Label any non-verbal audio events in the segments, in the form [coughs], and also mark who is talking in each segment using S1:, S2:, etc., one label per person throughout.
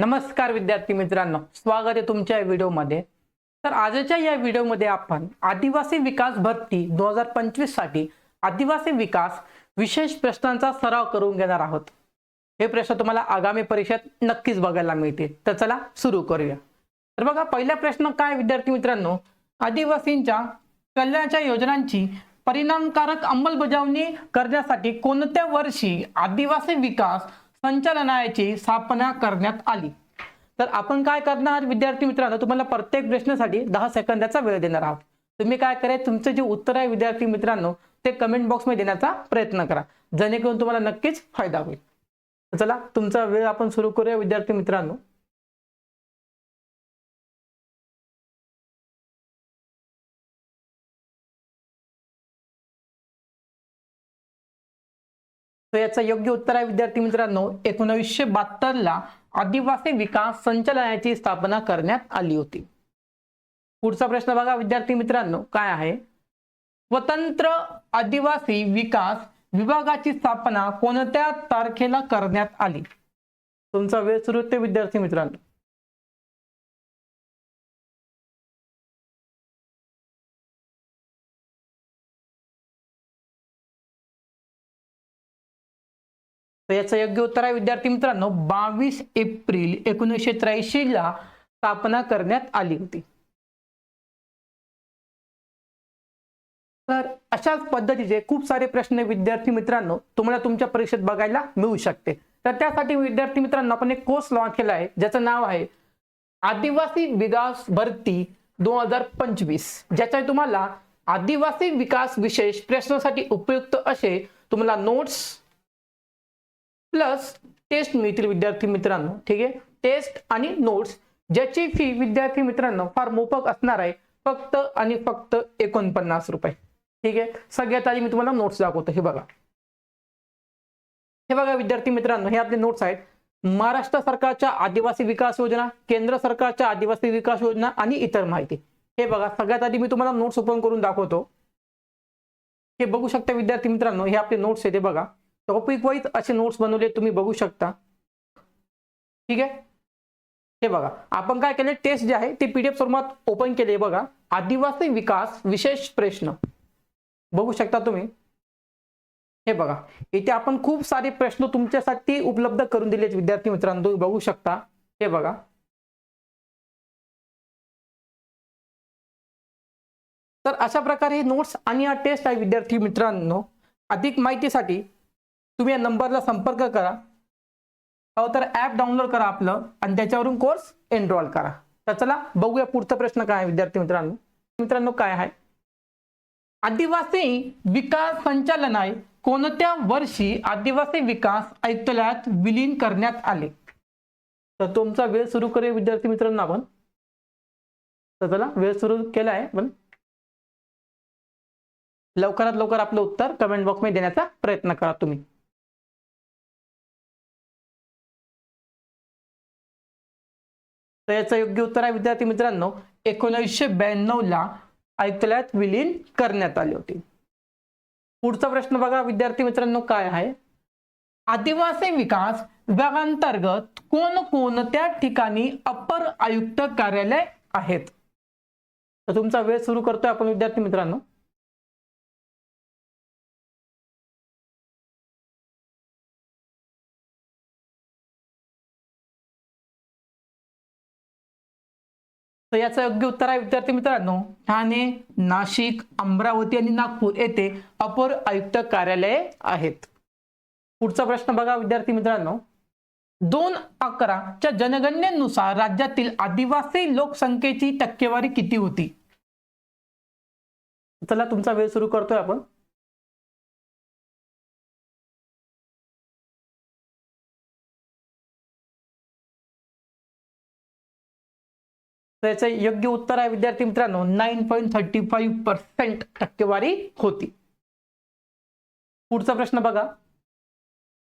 S1: नमस्कार विद्यार्थी मित्रांनो स्वागत आहे तुमच्या व्हिडिओमध्ये. तर आजच्या या व्हिडिओमध्ये आपण आदिवासी विकास भरती दोन हजार पंचवीससाठी आदिवासी विकास विशेष प्रश्नांचा सराव करून घेणार आहोत. हे प्रश्न तुम्हाला आगामी परीक्षेत नक्कीच बघायला मिळतील. तर चला सुरू करूया. तर बघा पहिला प्रश्न काय विद्यार्थी मित्रांनो? आदिवासींच्या कल्याणाच्या योजनांची परिणामकारक अंमलबजावणी करण्यासाठी कोणत्या वर्षी आदिवासी विकास संचालनालयाची स्थापना करण्यात आली. तर आपण काय करणार विद्यार्थी मित्रांनो? तुम्हाला प्रत्येक प्रश्नासाठी दहा सेकंदाचा वेळ देणार आहोत. तुम्ही काय करा तुमचं जे उत्तर आहे विद्यार्थी मित्रांनो ते कमेंट बॉक्समध्ये देण्याचा प्रयत्न करा. जेणेकरून तुम्हाला नक्कीच फायदा होईल. चला तुमचा वेळ आपण सुरू करूया विद्यार्थी मित्रांनो. तर याचं योग्य उत्तर आहे विद्यार्थी मित्रांनो एकोणीसशे बहात्तरला आदिवासी विकास संचालनाची स्थापना करण्यात आली होती. पुढचा प्रश्न बघा विद्यार्थी मित्रांनो काय आहे? स्वतंत्र आदिवासी विकास विभागाची स्थापना कोणत्या तारखेला करण्यात आली? तुमचा वेळ सुरू होते विद्यार्थी मित्रांनो. तर याचं योग्य उत्तर आहे विद्यार्थी मित्रांनो बावीस एप्रिल एकोणीसशे त्र्याऐंशी ला स्थापना करण्यात आली होती. तर अशाच पद्धतीचे खूप सारे प्रश्न विद्यार्थी मित्रांनो तुम्हाला तुमच्या परीक्षेत बघायला मिळू शकते. तर त्यासाठी विद्यार्थी मित्रांनो आपण एक कोर्स लॉन्च केला आहे ज्याचं नाव आहे आदिवासी विकास भरती दोन हजार पंचवीस. ज्याच्या तुम्हाला आदिवासी विकास विशेष प्रश्नासाठी उपयुक्त असे तुम्हाला नोट्स प्लस टेस्ट मिळतील विद्यार्थी मित्रांनो ठीक आहे? टेस्ट आणि नोट्स ज्याची फी विद्यार्थी मित्रांनो फार मोफक असणार आहे फक्त आणि फक्त एकोणपन्नास रुपये. ठीक आहे? सगळ्यात आधी मी तुम्हाला नोट्स दाखवतो हे बघा. हे बघा विद्यार्थी मित्रांनो हे आपले नोट्स आहेत. महाराष्ट्र सरकारच्या आदिवासी विकास योजना केंद्र सरकारच्या आदिवासी विकास योजना आणि इतर माहिती. हे बघा सगळ्यात आधी मी तुम्हाला नोट्स ओपन करून दाखवतो. हे बघू शकता विद्यार्थी मित्रांनो हे आपले नोट्स आहेत ते बघा. टॉपिक वाईज असे नोट्स बनवले तुम्ही बघू शकता. ठीक आहे? हे बघा आपण काय केले टेस्ट जे आहे ते पीडीएफ स्वरूपात ओपन केले बघा. आदिवासी विकास विशेष प्रश्न. बघू शकता तुम्ही. हे बघा इथे आपण खूप सारे प्रश्न तुमच्यासाठी उपलब्ध करून दिलेत विद्यार्थी मित्रांनो. तुम्ही बघू शकता. हे बघा. तर अशा प्रकारे नोट्स आणि हा टेस्ट आहे विद्यार्थी मित्रांनो. अधिक माहितीसाठी तुम्ही या नंबरला संपर्क करा. हो तर ॲप डाउनलोड करा आपलं आणि त्याच्यावरून कोर्स एनरोल करा. तर चला बघूया पुढचा प्रश्न काय आहे विद्यार्थी मित्रांनो. मित्रांनो काय आहे? आदिवासी विकास संचालनाय कोणत्या वर्षी आदिवासी विकास आयुक्तालयात विलीन करण्यात आले? तर तुमचा वेळ सुरू करूया विद्यार्थी मित्रांनो आपण. तर चला वेळ सुरू केला आहे पण लवकरात लवकर आपलं उत्तर कमेंट बॉक्समध्ये देण्याचा प्रयत्न करा तुम्ही. तर याचं योग्य उत्तर आहे विद्यार्थी मित्रांनो एकोणीसशे ब्याण्णव ला आयुक्तालयात विलीन करण्यात आले होते. पुढचा प्रश्न बघा विद्यार्थी मित्रांनो काय आहे? आदिवासी विकास विभागांतर्गत कोणकोणत्या ठिकाणी अपर आयुक्त कार्यालय आहेत? तर तुमचा वेळ सुरू करतोय आपण विद्यार्थी मित्रांनो. तर याचं योग्य उत्तर आहे विद्यार्थी मित्रांनो. ठाणे नाशिक अमरावती आणि नागपूर येथे अपर आयुक्त कार्यालये आहेत. पुढचा प्रश्न बघा विद्यार्थी मित्रांनो. दोन अकराच्या जनगणनेनुसार राज्यातील आदिवासी लोकसंख्येची टक्केवारी किती होती? चला तुमचा वेळ सुरू करतोय आपण. तर याचं योग्य उत्तर आहे विद्यार्थी मित्रांनो. Nine point thirty five percent टक्केवारी होती. पुढचा प्रश्न बघा.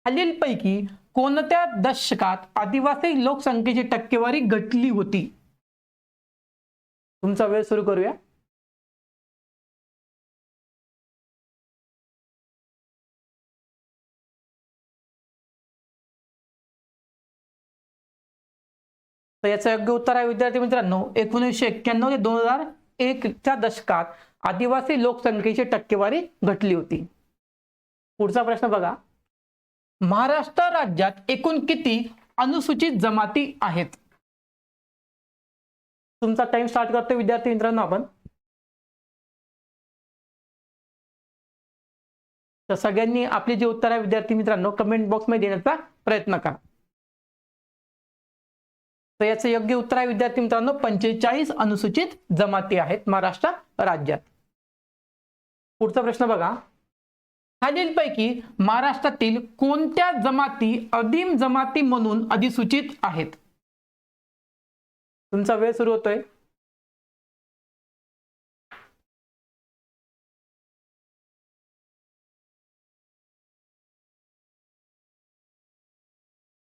S1: खालीलपैकी कोणत्या दशकात आदिवासी लोकसंख्येची टक्केवारी घटली होती? तुमचा वेळ सुरू करूया. तर याचं योग्य उत्तर आहे विद्यार्थी मित्रांनो एकोणीसशे एक्क्याण्णव ते दोन हजार एकच्या दशकात आदिवासी लोकसंख्येची टक्केवारी घटली होती. पुढचा प्रश्न बघा. महाराष्ट्र राज्यात एकूण किती अनुसूचित जमाती आहेत? तुमचा टाइम स्टार्ट करतो विद्यार्थी मित्रांनो आपण. तर सगळ्यांनी आपली जी उत्तर आहे विद्यार्थी मित्रांनो कमेंट बॉक्समध्ये देण्याचा प्रयत्न करा. तर याचं योग्य उत्तर आहे विद्यार्थी मित्रांनो पंचेचाळीस अनुसूचित जमाती आहेत महाराष्ट्र राज्यात. पुढचा प्रश्न बघा. खालीलपैकी महाराष्ट्रातील कोणत्या जमाती अदिम जमाती म्हणून अधिसूचित आहेत? तुमचा वेळ सुरू होतोय.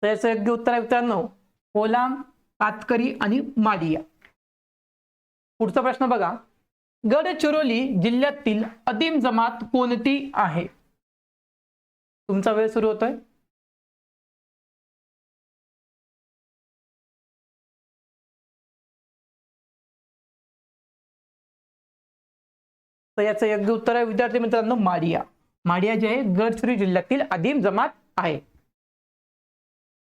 S1: तर याचं योग्य उत्तर आहे मित्रांनो कोलाम. कातकरी आणि माडिया पुढचा प्रश्न बघा. गडचिरोली जिल्ह्यातील अदिम जमात कोणती आहे? तुमचा वेळ सुरू होतोय. तर याचं योग्य उत्तर आहे विद्यार्थी मित्रांनो माडिया माडिया जे आहे गडचिरोली जिल्ह्यातील आदिम जमात आहे.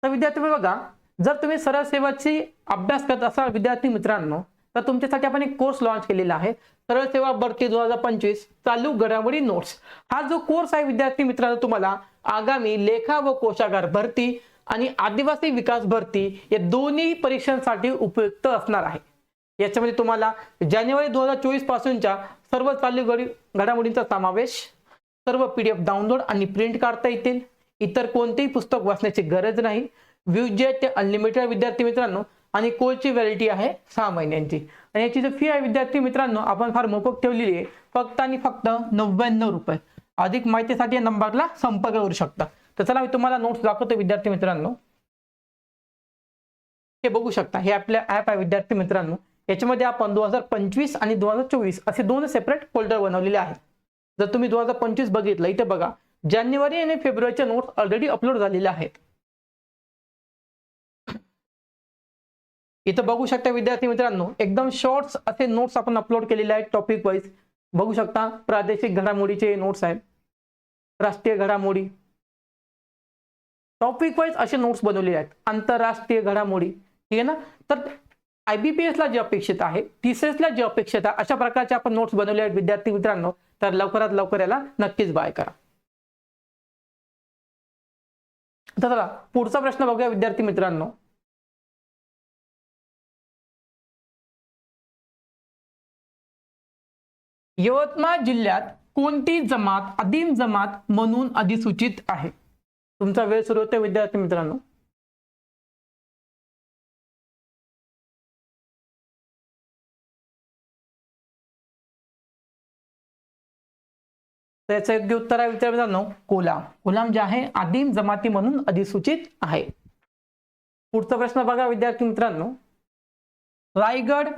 S1: तर विद्यार्थी बघा जर तुम्ही सरळ सेवाची अभ्यास करत असाल विद्यार्थी मित्रांनो तर तुमच्यासाठी आपण एक कोर्स लॉन्च केलेला आहे. सरळ सेवा भरती दोन हजार पंचवीस चालू घडामोडी नोट्स हा जो कोर्स आहे विद्यार्थी मित्रांनो तुम्हाला आगामी लेखा व कोशागार भरती आणि आदिवासी विकास भरती या दोन्ही परीक्षांसाठी उपयुक्त असणार आहे. याच्यामध्ये तुम्हाला जानेवारी दोन हजार चोवीस पासूनच्या सर्व चालू घडी घडामोडींचा समावेश सर्व पीडीएफ डाउनलोड आणि प्रिंट काढता येतील. इतर कोणतेही पुस्तक वाचण्याची गरज नाही. व्ह्यूजेट ते अनलिमिटेड विद्यार्थी मित्रांनो आणि कोलची व्हॅलिटी आहे सहा महिन्यांची. आणि याची जी फी आहे विद्यार्थी मित्रांनो आपण फार मोफत ठेवलेली आहे फक्त आणि फक्त नव्याण्णव रुपये. अधिक माहितीसाठी या नंबरला संपर्क करू शकता. तर चला मी तुम्हाला नोट्स दाखवतो विद्यार्थी मित्रांनो. हे बघू शकता हे आपल्या ऍप आहे विद्यार्थी मित्रांनो. याच्यामध्ये आपण दोन हजार पंचवीस आणि दोन हजार चोवीस असे दोन सेपरेट फोल्डर बनवलेले आहेत. जर तुम्ही दोन हजार पंचवीस बघितलं इथे बघा जानेवारी आणि फेब्रुवारीच्या नोट्स ऑलरेडी अपलोड झालेल्या आहेत. इथं बघू शकता विद्यार्थी मित्रांनो एकदम शॉर्ट्स असे नोट्स आपण अपलोड केलेले आहेत टॉपिक वाईज बघू शकता प्रादेशिक घडामोडीचे नोट्स आहेत. राष्ट्रीय घडामोडी. टॉपिक वाईज असे नोट्स बनवलेले आहेत. आंतरराष्ट्रीय घडामोडी. ठीक आहे ना? तर आयबीपीएस ला जी अपेक्षित आहे टीसीएसला ला अपेक्षित आहे अशा प्रकारचे आपण नोट्स बनवले आहेत विद्यार्थी मित्रांनो. तर लवकरात लवकर याला नक्कीच बाय करा. तर चला पुढचा प्रश्न बघूया विद्यार्थी मित्रांनो. यवतमाळ जिल्ह्यात कोणती जमात आदिम जमात म्हणून अधिसूचित आहे? तुमचा वेळ सुरू होते विद्यार्थी मित्रांनो. त्याचं योग्य उत्तर आहे विचार मित्रांनो कोलाम. कोलाम जे आहे आदिम जमाती म्हणून अधिसूचित आहे. पुढचा प्रश्न बघा विद्यार्थी मित्रांनो. रायगड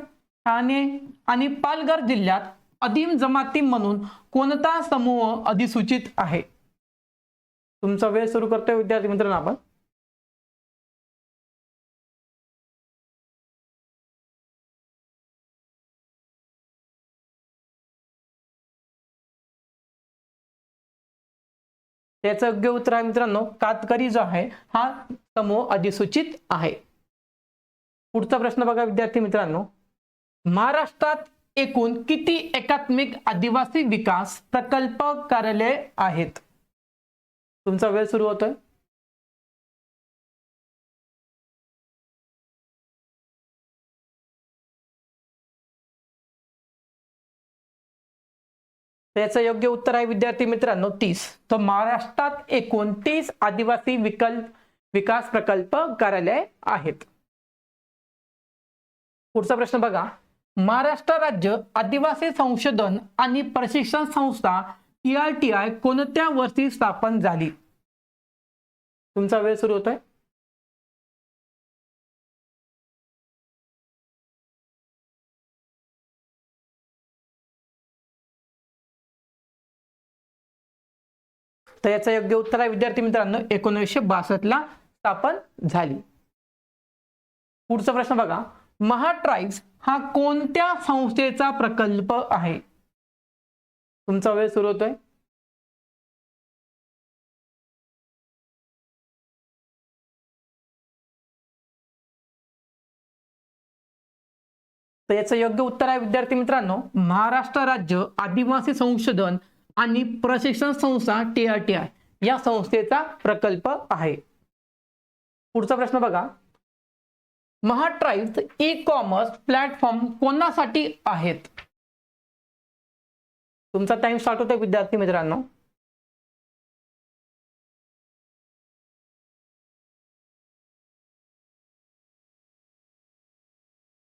S1: ठाणे आणि पालघर जिल्ह्यात अदीम जमाती म्हणून कोणता समूह अधिसूचित आहे? तुमचा वेळ सुरू करतोय विद्यार्थी मित्रांनो आपण. त्याचं योग्य उत्तर आहे मित्रांनो कातकरी जो आहे हा समूह अधिसूचित आहे. पुढचा प्रश्न बघा विद्यार्थी मित्रांनो. महाराष्ट्रात एकूण किती एकात्मिक आदिवासी विकास प्रकल्प कार्यालय आहेत? तुमचा वेळ सुरू होतोय. त्याचं योग्य उत्तर आहे विद्यार्थी मित्रांनो तीस. तर महाराष्ट्रात एकूण तीस आदिवासी विकल्प विकास प्रकल्प कार्यालय आहेत. पुढचा प्रश्न बघा. महाराष्ट्र राज्य आदिवासी संशोधन आणि प्रशिक्षण संस्था टी आर टी आय कोणत्या वर्षी स्थापन झाली? तुमचा वेळ सुरू होतोय. तर याचं योग्य उत्तर आहे विद्यार्थी मित्रांनो एकोणीसशे बासष्ट ला स्थापन झाली. पुढचा प्रश्न बघा. महाट्राईब्स हा कोणत्या संस्थेचा प्रकल्प आहे? तुमचा वेळ सुरू होतोय. तर याचं योग्य उत्तर आहे विद्यार्थी मित्रांनो महाराष्ट्र राज्य आदिवासी संशोधन आणि प्रशिक्षण संस्था टी आर टी आय या संस्थेचा प्रकल्प आहे. पुढचा प्रश्न बघा. महाट्राईब्स ई कॉमर्स प्लॅटफॉर्म कोणासाठी आहेत? तुमचा टाइम स्टार्ट होतोय विद्यार्थी मित्रांनो.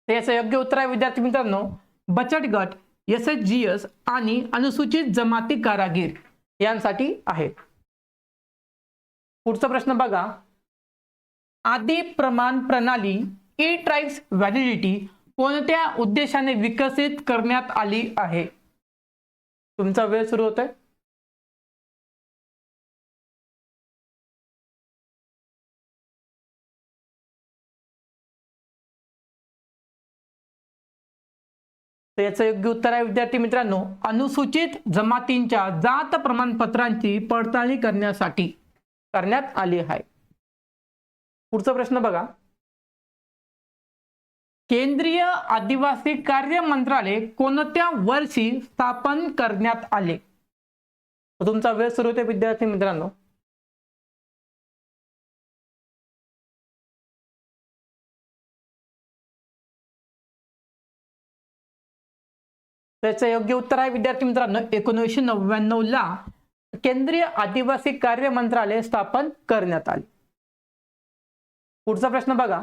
S1: याचं योग्य उत्तर आहे विद्यार्थी मित्रांनो. बचत गट एस एच जी एस आणि अनुसूचित जमाती कारागीर यांसाठी आहे पुढचा प्रश्न बघा. आदी प्रमाण प्रणाली ई ट्राईब्स व्हॅलिडिटी कोणत्या उद्देशाने विकसित करण्यात आली आहे? तुमचा वेळ सुरू होतोय. तर याचं योग्य उत्तर आहे विद्यार्थी मित्रांनो अनुसूचित जमातींच्या जात प्रमाणपत्रांची पडताळणी करण्यासाठी करण्यात आली आहे. पुढचा प्रश्न बघा. केंद्रीय आदिवासी कार्य मंत्रालय कोणत्या वर्षी स्थापन करण्यात आले? तुमचा वेळ सुरू होते विद्यार्थी मित्रांनो. त्याचं योग्य उत्तर आहे विद्यार्थी मित्रांनो एकोणीसशे नव्याण्णव ला केंद्रीय आदिवासी कार्य मंत्रालय स्थापन करण्यात आले. पुढचा प्रश्न बघा.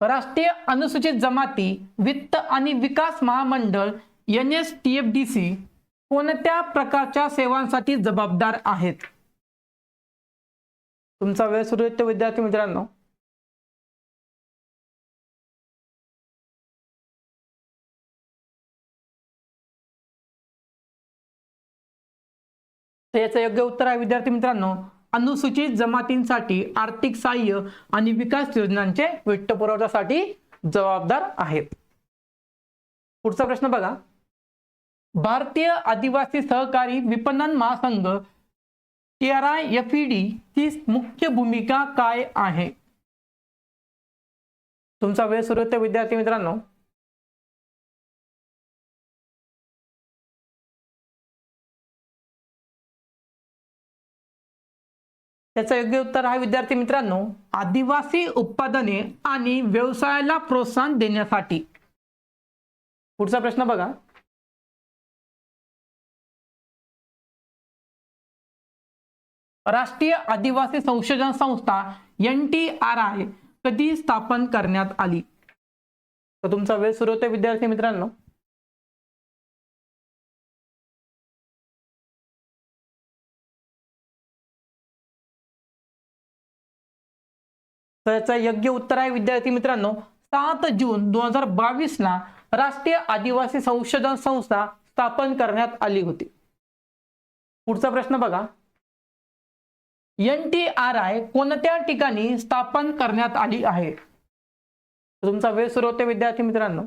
S1: राष्ट्रीय अनुसूचित जमाती वित्त आणि विकास महामंडळ N S T F D C कोणत्या प्रकारच्या सेवांसाठी जबाबदार आहेत? तुमचा वेळ सुरू येतो विद्यार्थी मित्रांनो. याचं योग्य उत्तर आहे विद्यार्थी मित्रांनो. अनुसूचित जमातींसाठी आर्थिक सहाय्य आणि विकास योजनांचे वित्तपुरवठ्यासाठी जबाबदार आहेत. पुढचा प्रश्न बघा. भारतीय आदिवासी सहकारी विपणन महासंघ टी आर आय एफ ची मुख्य भूमिका काय आहे? तुमचा वेळ सुरू होते विद्यार्थी मित्रांनो. त्याचं योग्य उत्तर आहे विद्यार्थी मित्रांनो आदिवासी उत्पादने आणि व्यवसायाला प्रोत्साहन देण्यासाठी. पुढचा प्रश्न बघा. राष्ट्रीय आदिवासी संशोधन संस्था एन टी आर आय कधी स्थापन करण्यात आली? तर तुमचा वेळ सुरू होते विद्यार्थी मित्रांनो. त्याचं योग्य उत्तर आहे. विद्यार्थी मित्रांनो सात जून दोन हजार बावीस ला राष्ट्रीय आदिवासी संशोधन संस्था स्थापन करण्यात आली होती. पुढचा प्रश्न बघा. एन टी आर आय कोणत्या ठिकाणी स्थापन करण्यात आली आहे? तुमचा वेळ सुरू होते विद्यार्थी मित्रांनो.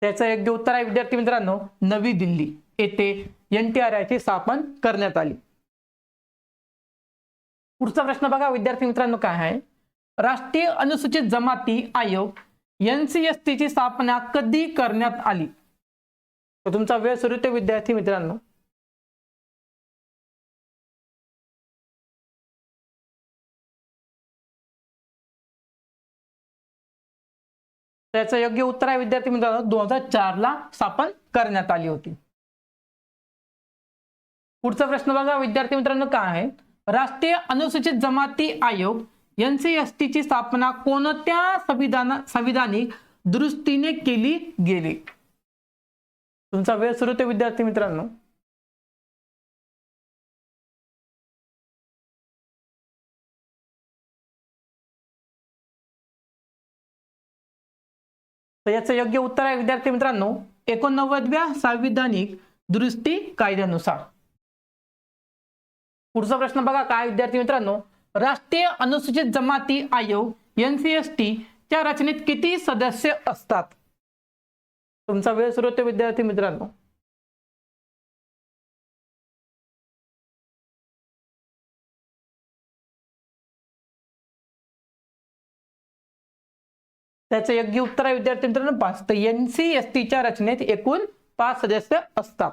S1: त्याचं योग्य उत्तर आहे विद्यार्थी मित्रांनो नवी दिल्ली. येथे एन टी आर आयची स्थापन करण्यात आली. पुढचा प्रश्न बघा विद्यार्थी मित्रांनो काय आहे? राष्ट्रीय अनुसूचित जमाती आयोग एन सी एस टीची स्थापना कधी करण्यात आली? तर तुमचा वेळ सुरू ते विद्यार्थी मित्रांनो. त्याचं योग्य उत्तर आहे विद्यार्थी मित्रांनो. दोन हजार चारला स्थापन करण्यात आली होती. पुढचा प्रश्न बघा विद्यार्थी मित्रांनो काय आहे? राष्ट्रीय अनुसूचित जमाती आयोग एनसीएसटी ची स्थापना कोणत्या संविधान संविधानिक दुरुस्तीने केली गेली? तुमचा वेळ सुरू होते विद्यार्थी मित्रांनो. तर याचं योग्य उत्तर आहे विद्यार्थी मित्रांनो एकोणनव्वदव्या संविधानिक दुरुस्ती कायद्यानुसार. पुढचा प्रश्न बघा काय विद्यार्थी मित्रांनो राष्ट्रीय अनुसूचित जमाती आयोग एनसीएसटी च्या रचनेत किती सदस्य असतात? तुमचा वेळ सुरू होतो विद्यार्थी मित्रांनो. त्याचं योग्य उत्तर आहे विद्यार्थी मित्रांनो पाच तर एनसीएसटीच्या रचनेत एकूण पाच सदस्य असतात.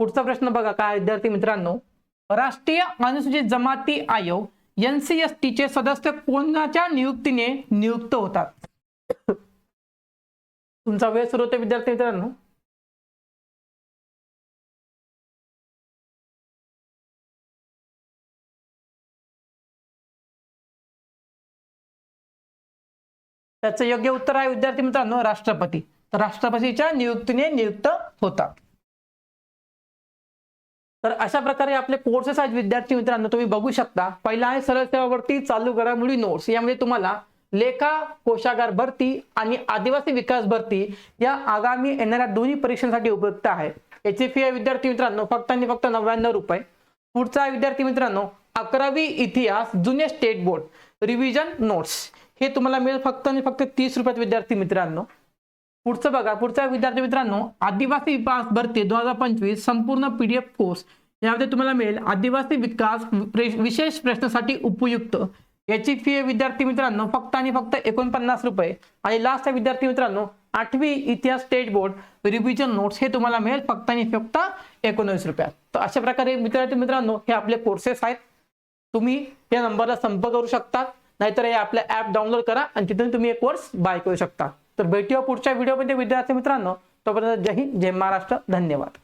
S1: पुढचा प्रश्न बघा काय विद्यार्थी मित्रांनो राष्ट्रीय अनुसूचित जमाती आयोग एनसीएसटी चे सदस्य कोणाच्या नियुक्तीने नियुक्त होतात? [coughs] तुमचा वेळ सुरू होते विद्यार्थी मित्रांनो त्याचं योग्य उत्तर आहे विद्यार्थी मित्रांनो राष्ट्रपती. तर राष्ट्रपतीच्या नियुक्तीने नियुक्त होतात तर अशा प्रकारे आपले कोर्सेस आहेत विद्यार्थी मित्रांनो तुम्ही बघू शकता. पहिला आहे सरळ सेवावरती चालू घडामोडी नोट्स यामध्ये तुम्हाला लेखा कोशागार भरती आणि आदिवासी विकास भरती या आगामी येणाऱ्या दोन्ही परीक्षांसाठी उपयुक्त आहे. याची फी आहे विद्यार्थी मित्रांनो फक्त आणि फक्त नव्याण्णव रुपये. पुढचा आहे विद्यार्थी मित्रांनो अकरावी इतिहास जुने स्टेट बोर्ड रिव्हिजन नोट्स हे तुम्हाला मिळेल फक्त आणि फक्त तीस रुपयात विद्यार्थी मित्रांनो. पुढचं बघा पुढचा विद्यार्थी मित्रांनो आदिवासी विकास भरती दोन हजार पंचवीस संपूर्ण पीडीएफ कोर्स यामध्ये तुम्हाला मिळेल आदिवासी विकास विशेष प्रश्नासाठी उपयुक्त. याची फी विद्यार्थी मित्रांनो फक्त आणि फक्त एकोणपन्नास रुपये. आणि लास्ट आहे विद्यार्थी मित्रांनो आठवी इतिहास स्टेट बोर्ड रिव्हिजन नोट्स हे तुम्हाला मिळेल फक्त आणि फक्त एकोणवीस रुपयात. तर अशा प्रकारे विद्यार्थी मित्रांनो हे आपले कोर्सेस आहेत. तुम्ही या नंबरला संपर्क करू शकता. नाहीतर हे आपलं ऍप डाउनलोड करा आणि तिथून तुम्ही एक कोर्स बाय करू शकता. तर भेटूया पुढच्या व्हिडिओमध्ये विद्यार्थी मित्रांनो. तोपर्यंत जय हिंद जय महाराष्ट्र. धन्यवाद.